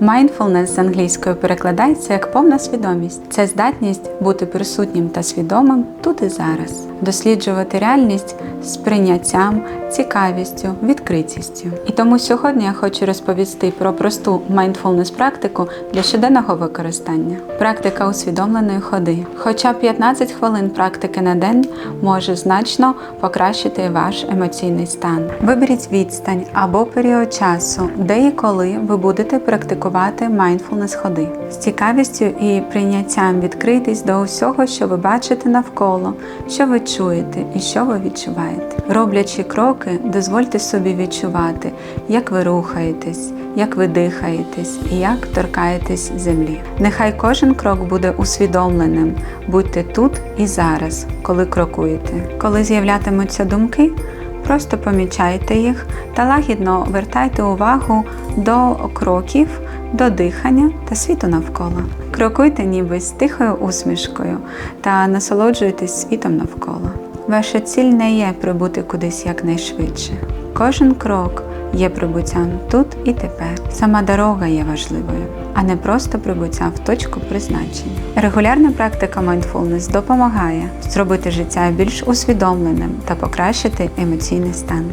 Mindfulness з англійською перекладається як повна свідомість. Це здатність бути присутнім та свідомим тут і зараз, досліджувати реальність з прийняттям, цікавістю, відкритістю. І тому сьогодні я хочу розповісти про просту mindfulness практику для щоденного використання. Практика усвідомленої ходи. Хоча 15 хвилин практики на день може значно покращити ваш емоційний стан. Виберіть відстань або період часу, де і коли ви будете практикувати mindfulness ходи. З цікавістю і прийняттям відкритись до усього, що ви бачите навколо, що ви чуєте і що ви відчуваєте. Роблячи кроки, дозвольте собі відчувати, як ви рухаєтесь, як ви дихаєтесь і як торкаєтесь землі. Нехай кожен крок буде усвідомленим. Будьте тут і зараз, коли крокуєте. Коли з'являтимуться думки, просто помічайте їх та лагідно вертайте увагу до кроків, до дихання та світу навколо. Крокуйте ніби з тихою усмішкою та насолоджуйтесь світом навколо. Ваша ціль не є прибути кудись якнайшвидше. Кожен крок є прибуттям тут і тепер. Сама дорога є важливою, а не просто прибуття в точку призначення. Регулярна практика mindfulness допомагає зробити життя більш усвідомленим та покращити емоційний стан.